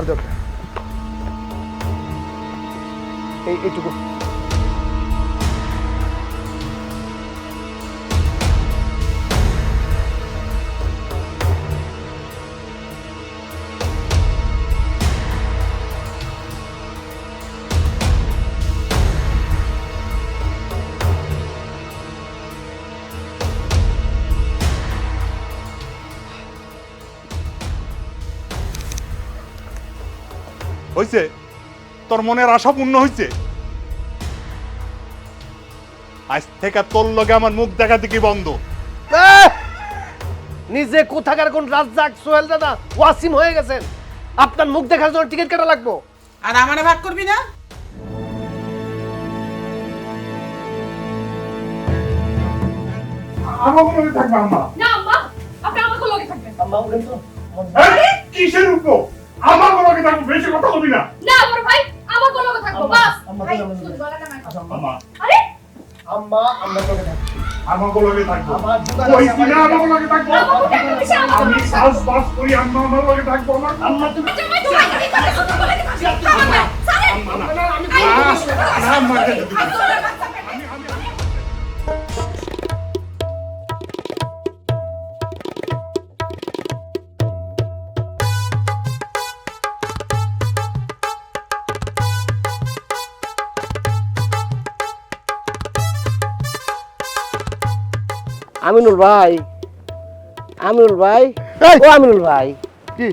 আমার দরকার। এই এইটুকু। হয়েছে তোর মনের আশা পূর্ণ হয়েছে আজ থেকে তোর লগে আমার মুখ দেখা দেখি বন্ধ। নিজে কোথাকার কোন রাজ্জাক সোহেল দাদা ওয়াসিম হয়ে গেছেন? আপনার মুখ দেখার জন্য টিকিট কাটা লাগবো। আর আমারে ভাগ করবি না? আমার মনে থাকবে আম্মা? না আম্মা আপনি আমাকে লগে থাকবেন? এই, কিসের উপর? আমার লগে থাকবে বেশি কথা বলবি না। না আমার ভাই আমাকে লগে থাকব বাস। ভাই শুধু নামায় কথা। আরে? আম্মা আমরা তোকে থাকব আমার লগে থাকব আমার ওই আমার- আমার লগে থাকব আমি চাষ বাস করি আম্মা আমার লগে থাকব আমার আম্মা। তুমি কথা কথা বলে আমার আম্মা না আমি না, না, আম্মা। আমিনুল ভাই। আমিনুল ভাই! ও আমিনুল ভাই। কি?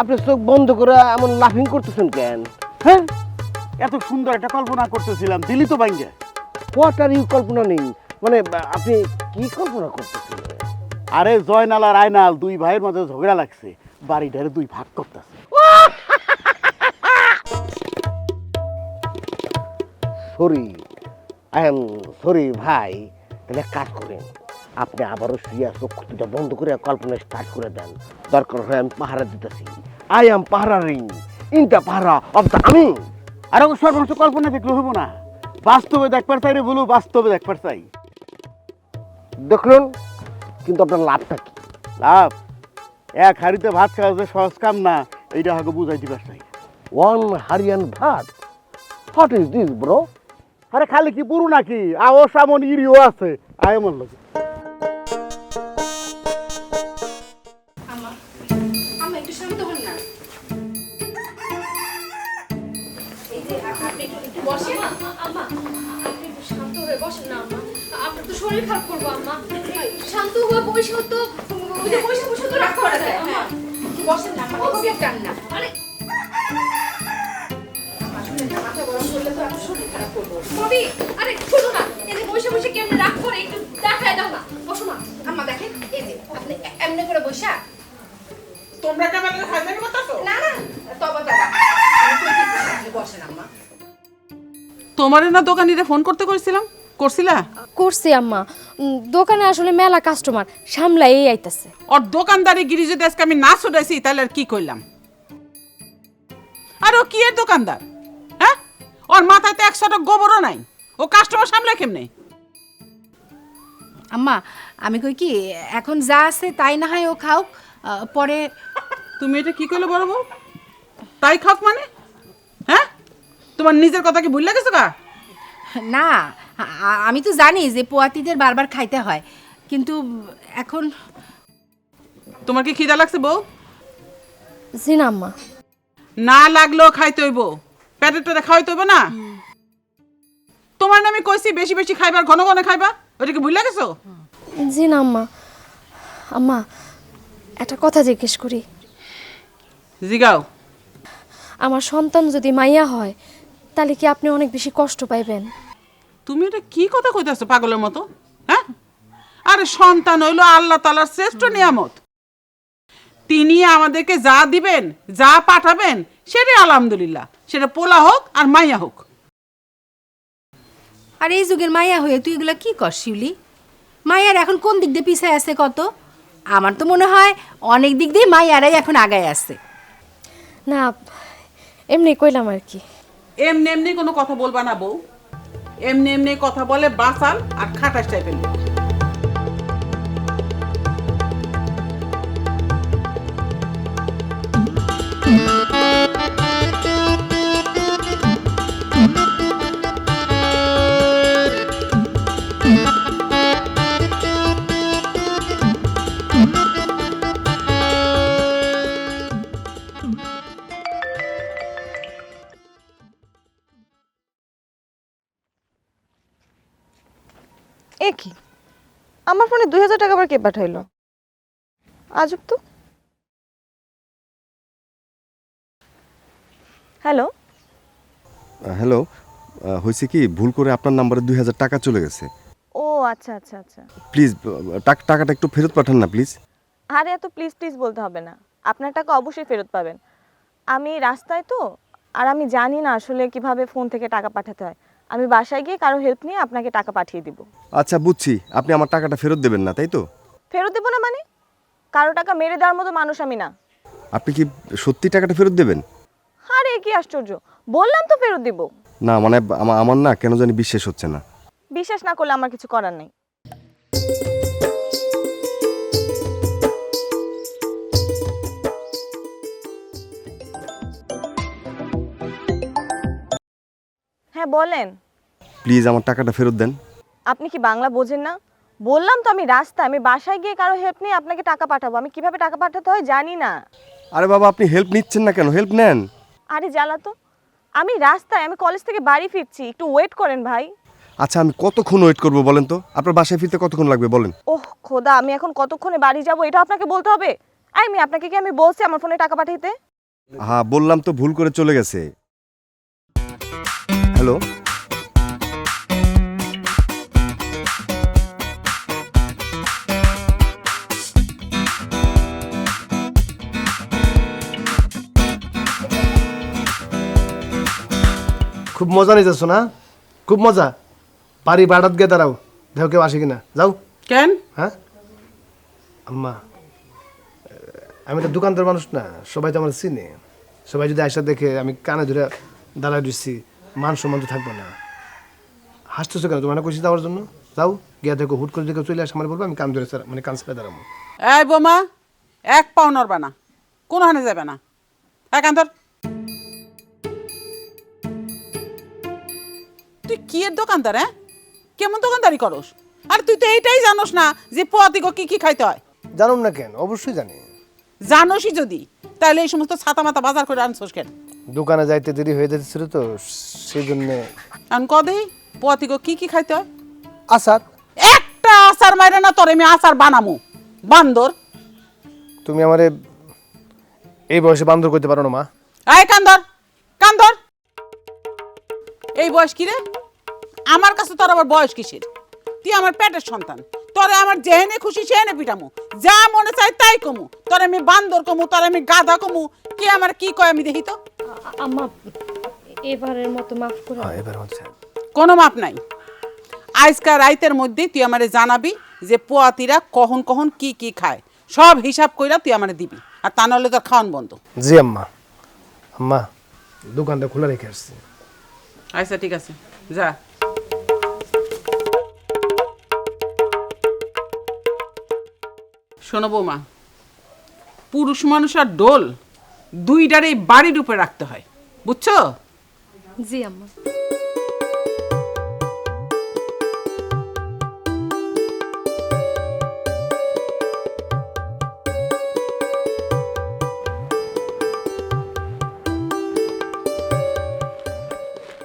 আপনি চোখ বন্ধ করে এমন লাফিং করতেছেন কেন? হ্যাঁ? এত সুন্দর একটা কল্পনা করতেছিলাম দিলি তো ভাঙ্গে। হোয়াট আর ইউ কল্পনা নেই মানে আপনি কি কল্পনা করতেছেন? আরে জয়নাল আর আয়নাল দুই ভাইয়ের মধ্যে ঝগড়া লাগছে। বাড়িটারে দুই ভাগ করতেছে। সরি আই এম সরি ভাই। তাহলে কাজ করেন। আপনি আবারও শুয়ে দুটা বন্ধ করে কল্পনা স্টার্ট করে দেন। দরকার হয় আমি পাহারা দিতেছি। আই এম পাহারা রিং ইনটা পাহারা অব দ্য আমি। আর সর্বংশ কল্পনা দেখলে হব না। বাস্তবে দেখবার চাই রে বলু বাস্তবে দেখবার চাই। দেখলেন কিন্তু আপনার লাভটা কি? লাভ? এক হাড়িতে ভাত খাওয়া যে সহজ কাম না এইটা হাকে বুঝাই দিবার চাই ওয়ান হারিয়ান ভাত? হোয়াট ইজ দিস ব্রো আরে খালি কি পুরু নাকি? আও সামন ইরিও আছে। আয় আমার লোক যে আপনি একটু একটু বসেন আম্মা আপনি একটু শান্ত হয়ে বসেন না আম্মা আপনার তো শরীর খারাপ করব আম্মা শান্ত হয়ে বসে তো বসে বসে তো রাগ করা যায় আম্মা একটু বসেন না আম্মা এভাবে টান না আরে মাথা গরম করলে তো আমার শরীর খারাপ করব ভাবি আরে শোনো না এই বসে বসে কেমনে রাগ করে একটু দেখায় দাও না বসো না আম্মা দেখেন এই যে আপনি এমনি করে বসা তোমরা কেমন কথা না না তবা তবা বসেন আম্মা। তোমারে না দোকানিরে ফোন করতে করেছিলাম করছিলা? করছি আম্মা। উম, দোকানে আসলে মেলা কাস্টমার সামলাই এই আইতাছে। ওর দোকানদারি গিরি যদি আজকে আমি না ছুটাইছি তাহলে আর কি কইলাম? আর ও কি এর দোকানদার? হ্যাঁ? ওর মাথায় তো একশোটা গোবরও নাই। ও কাস্টমার সামলে কেমনে? আম্মা আমি কই কি এখন যা আছে তাই না হয় ও খাও পরে তুমি এটা কি করলে বড় বউ? তাই খাক মানে? হ্যাঁ? তোমার নিজের কথা কি ভুলে গেছো গা? না আ- আমি তো জানি যে পোয়াতিদের বারবার খাইতে হয় কিন্তু এখন তোমার কি খিদা লাগছে বউ? জি না আম্মা। না লাগলেও খাইতে হইব পেটে টেটে খাওয়াইতে হইব না? তোমার নামে কইছি বেশি বেশি খাইবার ঘন ঘন খাইবা ওটা কি ভুলে গেছো? জি না আম্মা আম্মা একটা কথা জিজ্ঞেস করি। জিগাও। আমার সন্তান যদি মাইয়া হয় তাহলে কি আপনি অনেক বেশি কষ্ট পাইবেন? তুমি এটা কি কথা কইতাছো পাগলের মতো? হ্যাঁ? আরে সন্তান হইল আল্লাহ তালার শ্রেষ্ঠ নিয়ামত। তিনি আমাদেরকে যা দিবেন যা পাঠাবেন সেটাই আলহামদুলিল্লাহ। সেটা পোলা হোক আর মাইয়া হোক। আর এই যুগের মায়া হয়ে তুই এগুলা কি কর শিউলি? মায়ার এখন কোন দিক দিয়ে পিছায় আছে কত? আমার তো মনে হয় অনেক দিক দিয়ে মায়ারাই এখন আগায় আছে। না এমনি কইলাম আর কি। এমনি এমনি কোনো কথা বলবা না বউ। এমনি এমনি কথা বলে বাসাল আর খাটাস টাইপের লোক। ফোনে দুই হাজার টাকা আবার কে পাঠাইলো? আজব তো। হ্যালো। হ্যালো হয়েছে কি ভুল করে আপনার নাম্বারে দুই হাজার টাকা চলে গেছে। ও আচ্ছা আচ্ছা আচ্ছা। প্লিজ টাকাটা একটু ফেরত পাঠান না প্লিজ। আরে এত প্লিজ প্লিজ বলতে হবে না। আপনার টাকা অবশ্যই ফেরত পাবেন। আমি রাস্তায় তো আর আমি জানি না আসলে কীভাবে ফোন থেকে টাকা পাঠাতে হয়। আমি বাসায় গিয়ে কারও হেল্প নিয়ে আপনাকে টাকা পাঠিয়ে দিব। আচ্ছা বুঝছি। আপনি আমার টাকাটা ফেরত দেবেন না তাই তো? ফেরত দেবো না মানে? কারও টাকা মেরে দেওয়ার মতো মানুষ আমি না। আপনি কি সত্যি টাকাটা ফেরত দেবেন? আরে কি আশ্চর্য। বললাম তো ফেরত দিব। না মানে আমা- আমার না কেন জানি বিশ্বাস হচ্ছে না। বিশ্বাস না করলে আমার কিছু করার নেই। হ্যাঁ বলেন। প্লিজ আমার টাকাটা ফেরত দেন। আপনি কি বাংলা বোঝেন না? বললাম তো আমি রাস্তায় আমি বাসায় গিয়ে কারও হেল্প নিয়ে আপনাকে টাকা পাঠাবো। আমি কীভাবে টাকা পাঠাতে হয় জানি না। আরে বাবা আপনি হেল্প নিচ্ছেন না কেন? হেল্প নেন। আরে জ্বালা তো আমি রাস্তায় আমি কলেজ থেকে বাড়ি ফিরছি। একটু ওয়েট করেন ভাই। আচ্ছা আমি কতক্ষণ ওয়েট করব বলেন তো? আপনার বাসায় ফিরতে কতক্ষণ লাগবে বলেন? ওহ খোদা আমি এখন কতক্ষণে বাড়ি যাব? এটা আপনাকে বলতে হবে? আমি আপনাকে কি আমি বলছি আমার ফোনে টাকা পাঠাইতে? হ্যাঁ বললাম তো ভুল করে চলে গেছে। হ্যালো? খুব মজা নিতেছো না? খুব মজা। বাড়ি বাড়াত গিয়ে দাঁড়াও দেখো কেউ আসে কিনা? যাও। কেন? হ্যাঁ? আম্মা আমি তো দোকানদার মানুষ না সবাই তো আমার চিনে। সবাই যদি আয়সা দেখে আমি কানে ধরে দাঁড়ায় দিচ্ছি মান সম্মান তো থাকব না। হাসতেছো কেন? তোমার কইছি যাওয়ার জন্য? যাও গিয়া দেখো হুট করে দেখে চলে আসে আমার বলব আমি কান ধরে স্যার মানে কান ছেড়ে দাঁড়াবো। এই বোমা এক পাও নড়বা না। কোনো হানে যাবে না। এক আন্তর তুই কি এর দোকানদার হ্যাঁ? কেমন দোকানদারি করস? আর তুই তো এইটাই জানোস না যে পোয়াতিগো কি কি খাইতে হয়। জানুম না কেন? অবশ্যই জানি। জানোসই যদি তাহলে এই সমস্ত ছাতা মাথা বাজার করে আনছোস কেন? দোকানে যাইতে দেরি হয়ে যাচ্ছিল তো সেই জন্যে আন কদে পোয়াতিগো কি কি খাইতে হয়? আসার একটা আচার মাইরে না তোর আমি আচার বানামু। বান্দর। তুমি আমারে এই বয়সে বান্দর করতে পারো না মা। আয় কান্দর কান্দর। এই বয়স কি রে? আমার কাছে তোর আবার বয়স কিসের? তুই আমার পেটের সন্তান। তোরে আমার যেহেনে খুশি সেহেনে পিটামু। যা মনে চাই তাই কমু। তোর আমি বান্দর কমু তোর আমি গাধা কমু। কে আমার কি কয় আমি দেখি তো। আম্মা এবারের মতো মাফ করে হ্যাঁ এবার হচ্ছে। কোনো মাপ নাই। আজকাল রাইতের মধ্যে তুই আমারে জানাবি যে পোয়াতিরা কখন কখন কি কি খায়। সব হিসাব কইরা তুই আমারে দিবি। আর তা নাহলে তোর খাওয়ান বন্ধ। জি আম্মা। আম্মা দোকানটা খোলা রেখে আসছি। আচ্ছা ঠিক আছে। যা। শোনো বৌমা পুরুষ মানুষ আর ডোল। দুইটারই বাড়ির উপরে রাখতে হয়। বুঝছ? জি আম্মা।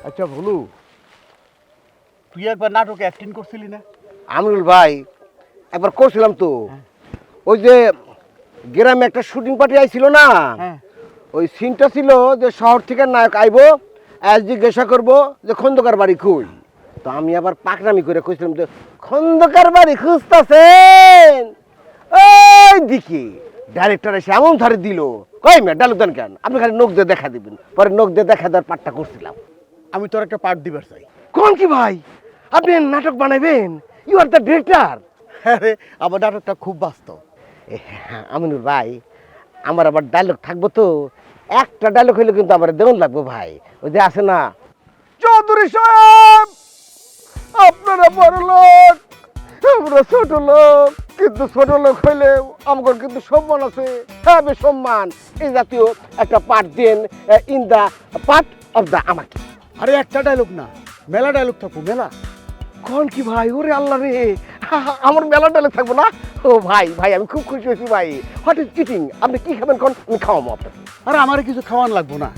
আচ্ছা ভুলু তুই একবার নাটকে অ্যাক্টিং করছিলি না? আমিনুল ভাই একবার করছিলাম তো। ওই যে গ্রামে একটা শুটিং পার্টি আইছিল না? হ্যাঁ। ওই সিনটা ছিল যে শহর থেকে নায়ক আইবো আজ জিজ্ঞাসা করব যে খন্দকার বাড়ি কই তো আমি আবার পাকনামি করে কইছিলাম যে খন্দকার বাড়ি খুঁজতেছেন? ওই দিকে ডাইরেক্টর এসে এমন ধরে দিল কই মেয়ে ডালু দেন কেন? আপনি খালি নখ দিয়ে দেখা দিবেন। পরে নখ দিয়ে দেখা দেওয়ার পাঠটা করছিলাম। আমি তোর একটা পার্ট দিবার চাই। কোন কি ভাই? আপনি নাটক বানাবেন ইউ আর দ্য ডিরেক্টর আরে আমার নাটকটা খুব বাস্তব। আমিনুর ভাই আমার আবার ডায়লগ থাকব তো? একটা ডায়লগ হইলে কিন্তু আমার দেউন লাগবে ভাই। ওই যে আছে না? চৌধুরী সাহেব আপনারা বড় লোক আমরা ছোট লোক কিন্তু ছোট লোক হইলে আমার কিন্তু সম্মান আছে। হ্যাঁ সম্মান। এই জাতীয় একটা part then in the part of the আমাকে। আরে একটা ডায়লগ না মেলা ডায়লগ থাকব মেলা। কোন কি ভাই? ওরে আল্লাহ রে। আমার মেলা ডালে থাকব না? ও ভাই ভাই আমি খুব খুশি হয়েছি ভাই। হোয়াট ইজ ইটিং আপনি কি খাবেন কোন? আমি খাওয়াবো আপনাকে। আরে আমার কিছু খাওয়ান লাগবো না।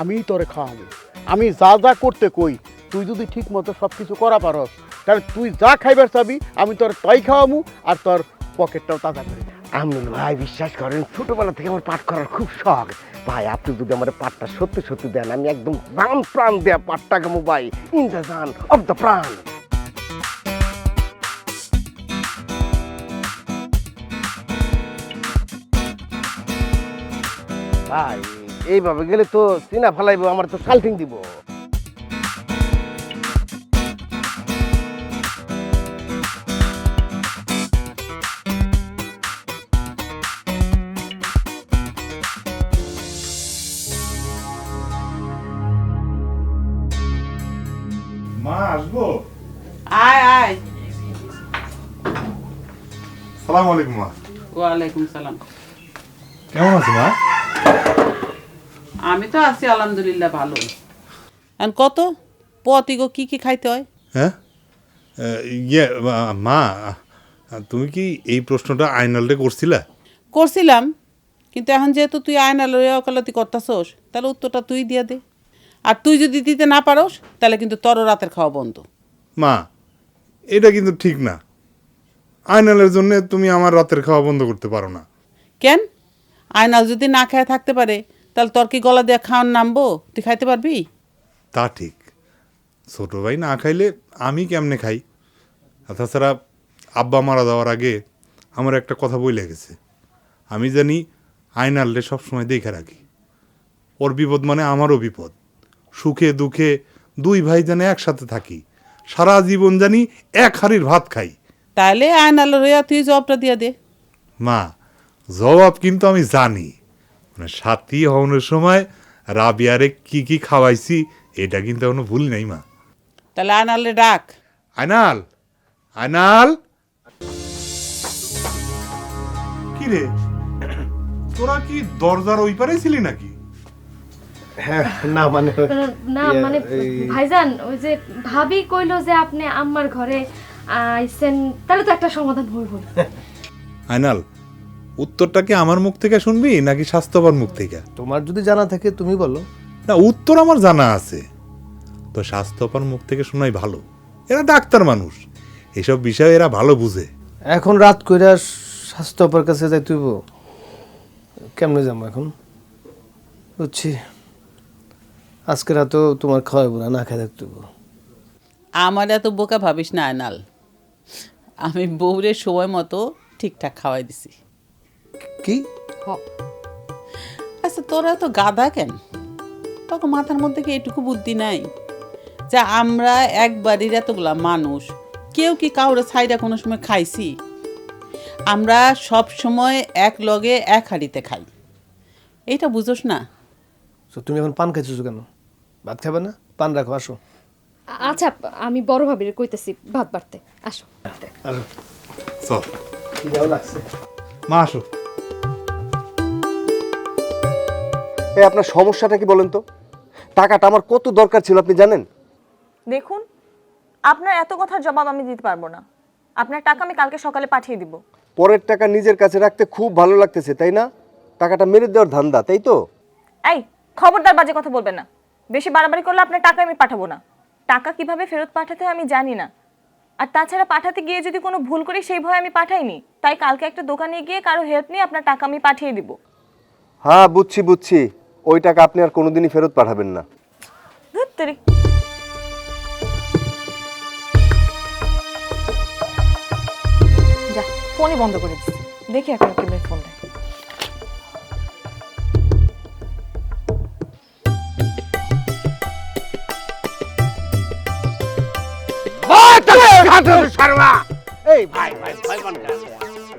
আমি তোরে খাওয়াবো। আমি যা যা করতে কই তুই যদি ঠিক মতো সব কিছু করা পারস তাহলে তুই যা খাইবার চাবি আমি তোর তই খাওয়ামু আর তোর পকেটটাও তাজা করে। আমিনুল ভাই বিশ্বাস করেন ছোটবেলা থেকে আমার পাঠ করার খুব শখ। ভাই আপনি যদি আমার পাঠটা সত্যি সত্যি দেন আমি একদম প্রাণ প্রাণ দেয়া পাঠটা গামু ভাই। ইন দ্য জান অফ দ্য প্রাণ ভাই এইভাবে গেলে তো চিনা ফেলাইবো আমার তো সালটিং দিব। মা আসব? আয় আয়। সালাম আলাইকুম মা। ওয়ালাইকুম সালাম। কেমন আছো মা? আমি তো আছি আলহামদুলিল্লাহ ভালো। আর কত? পতিগো কি কি খাইতে হয়? হ্যাঁ? ইয়ে মা- তুমি কি এই প্রশ্নটা আইনালডে করছিলা? করছিলাম কিন্তু এখন যেহেতু তুই আয়না লইয়া ওকালতি করতাছস তাহলে উত্তরটা তুই দিয়ে দে। আর তুই যদি দিতে না পারোস তাহলে কিন্তু তর রাতের খাওয়া বন্ধ। মা এটা কিন্তু ঠিক না। আইনালের জন্য তুমি আমার রাতের খাওয়া বন্ধ করতে পারো না। কেন? আয়নাল যদি না খায় থাকতে পারে তাহলে তোর কি গলা দিয়ে খাওয়ার নামবো? তুই খাইতে পারবি? তা ঠিক। ছোট ভাই না খাইলে আমি কেমনে খাই? আর তাছাড়া আব্বা মারা যাওয়ার আগে আমার একটা কথা বইলে গেছে আমি জানি আয়নালরে সবসময় দেখে রাখি। ওর বিপদ মানে আমারও বিপদ। সুখে দুঃখে দুই ভাই যেন একসাথে থাকি। সারা জীবন জানি এক হাড়ির ভাত খাই। তাহলে আয়নাল রইয়া তুই জবটা দিয়ে দে। মা জবাব কিন্তু আমি জানি। মানে সাথী হওয়ানোর সময় রাবিয়ারে কি কি খাওয়াইছি এটা কিন্তু এখনও ভুল নাই মা। তাহলে আয়নালে ডাক। আয়নাল আয়নাল কি রে? তোরা কি দরজার ওই পারে ছিলি নাকি? হ্যাঁ না মানে না ইয়ে, মানে ভাইজান ওই যে ভাবি কইলো যে আপনি আম্মার ঘরে আইছেন তাহলে তো একটা সমাধান হইব আয়নাল উত্তরটা কি আমার মুখ থেকে শুনবি নাকি স্বাস্থ্যবান মুখ থেকে? তোমার যদি জানা থাকে তুমি বলো। না উত্তর আমার জানা আছে। তো স্বাস্থ্যবান মুখ থেকে শোনাই ভালো। এরা ডাক্তার মানুষ। এসব বিষয়ে এরা ভালো বুঝে। এখন রাত কইরা স্বাস্থ্য অপার কাছে যাই তুইব কেমনে যাব এখন? বুঝছি। আজকে রাতেও তোমার খাওয়াবো না না খাই থাকতে আমার এত বোকা ভাবিস না আয়নাল। আমি বউরের সময় মতো ঠিকঠাক খাওয়াই দিছি। কি? আচ্ছা তোরা তো গাধা কেন? তখন মাথার মধ্যে কি এটুকু বুদ্ধি নাই? যে আমরা এক বাড়ির এতগুলা মানুষ কেউ কি কাউরে ছাইরা কোনো সময় খাইছি? আমরা সব সময় এক লগে এক হাঁড়িতে খাই। এইটা বুঝোস না? তো তুমি এখন পান খাইছো কেন? ভাত খাবে না? পান রাখো আসো। আচ্ছা আমি বড় ভাবির কইতেছি ভাত বাড়তে। আসো। আসো। চল মা আসো। এই আপনার সমস্যাটা কি বলেন তো? টাকাটা আমার কত দরকার ছিল আপনি জানেন? দেখুন আপনার এত কথার জবাব আমি দিতে পারব না। আপনার টাকা আমি কালকে সকালে পাঠিয়ে দিব। পরের টাকা নিজের কাছে রাখতে খুব ভালো লাগতেছে তাই না? টাকাটা মেরে দেওয়ার ধান্দা তাই তো? এই খবরদার বাজে কথা বলবেন না। বেশি বাড়াবাড়ি করলে আপনার টাকা আমি পাঠাবো না। টাকা কীভাবে ফেরত পাঠাতে হয় আমি জানি না। আর তাছাড়া পাঠাতে গিয়ে যদি কোনো ভুল করি সেই ভয় আমি পাঠাইনি। তাই কালকে একটা দোকানে গিয়ে কারও হেল্প নিয়ে আপনার টাকা আমি পাঠিয়ে দিব। হ্যাঁ বুঝছি বুঝছি। ওই টাকা আপনি আর কোনোদিনই ফেরত পাঠাবেন না। যা ফোনই বন্ধ করে দিচ্ছি। দেখি এখন কীভাবে ফোন দেয়। এই ভাই ভাই ভাই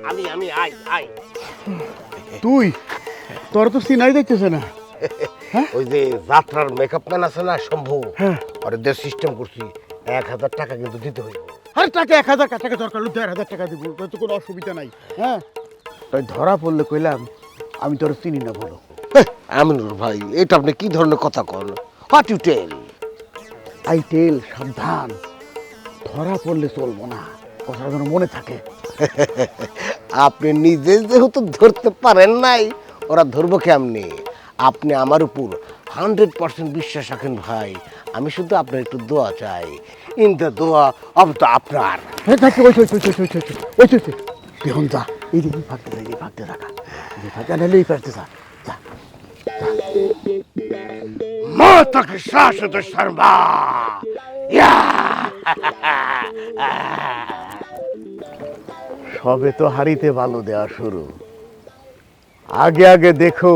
আমি আমি আই আই তুই তোর তো সিনাই দেখতেছে না। ওই যে যাত্রার মেকআপ ম্যান আছে না শম্ভু ওর যে সিস্টেম করছি এক হাজার টাকা কিন্তু দিতে হইব। আরে টাকা এক হাজার টাকা দরকার হলো দেড় হাজার টাকা দিব তোর তো কোনো অসুবিধা নাই হ্যাঁ? তাই ধরা পড়লে কইলাম আমি তোর চিনি না বলো আমিনুর ভাই এটা আপনি কি ধরনের কথা কন? What you tell I tell সাবধান। ধরা পড়লে চলবো না কথা যেন মনে থাকে। আপনি নিজে যেহেতু ধরতে পারেন নাই ওরা ধরবো কেমনি? আপনি আমার উপর হান্ড্রেড পার্সেন্ট বিশ্বাস রাখেন ভাই। আমি শুধু আপনার একটু দোয়া চাই। ইন দ্য দোয়া অব তো আপনার। সবে তো হারিতে ভালো দেওয়া শুরু। আগে আগে দেখো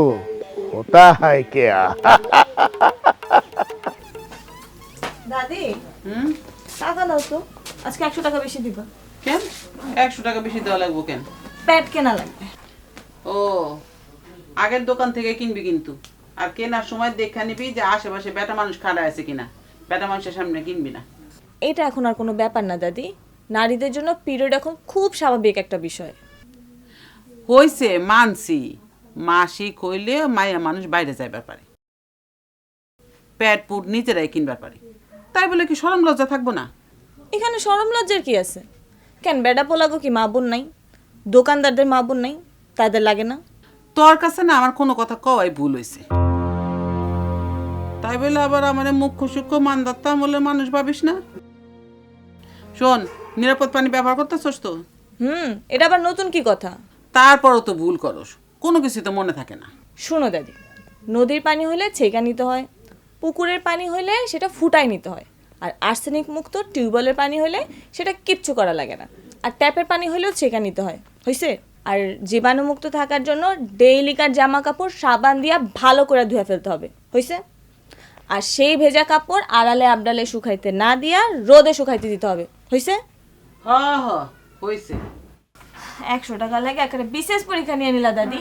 হোতা হায় কেয়া দাদি? হুম? টাকা দাও তো। আজকে একশো টাকা বেশি দিবা। কেন? একশো টাকা বেশি দেওয়া লাগবো কেন? প্যাড কেনা লাগবে। ও আগের দোকান থেকে কিনবি কিন্তু। আর কেনার সময় দেখে নিবি যে আশেপাশে বেটা মানুষ খাড়া আছে কিনা। বেটা মানুষের সামনে কিনবি না। এটা এখন আর কোনো ব্যাপার না দাদি। নারীদের জন্য পিরিয়ড এখন খুব স্বাভাবিক একটা বিষয়। হইছে মানছি। মাসিক হইলে মায়া মানুষ বাইরে যাইবার পারে প্যাট পুট নিজেরাই কিনবার পারে। তাই বলে কি সরম লজ্জা থাকব না? এখানে সরম লজ্জার কি আছে? কেন বেডা পোলাগো কি মা বোন নাই? দোকানদারদের মা বোন নাই? তাদের লাগে না? তোর কাছে না আমার কোনো কথা কওয়াই ভুল হয়েছে তাই বলে আবার আমার মুখ্য সূক্ষ্ম মানদাত্তা বলে মানুষ ভাবিস না? শোন নিরাপদ পানি ব্যবহার করতেছস তো? হুম এটা আবার নতুন কি কথা? তারপরও তো ভুল করস। কোনো কিছু তো মনে থাকে না। শোনো দাদি নদীর পানি হলে ছেঁকা নিতে হয় পুকুরের পানি হলে সেটা ফুটাই নিতে হয় আর আর্সেনিক মুক্ত টিউবওয়েলের পানি হলে সেটা কিচ্ছু করা লাগে না আর ট্যাপের পানি হলেও ছেঁকা নিতে হয় হয়েছে আর জীবাণুমুক্ত থাকার জন্য ডেইলিকার জামা কাপড় সাবান দিয়া ভালো করে ধুয়ে ফেলতে হবে হয়েছে আর সেই ভেজা কাপড় আড়ালে আবডালে শুকাইতে না দিয়া রোদে শুকাইতে দিতে হবে হয়েছে হ হ হয়েছে একশো টাকা লাগে একটা বিশেষ পরীক্ষা নিয়ে নিলা দাদি।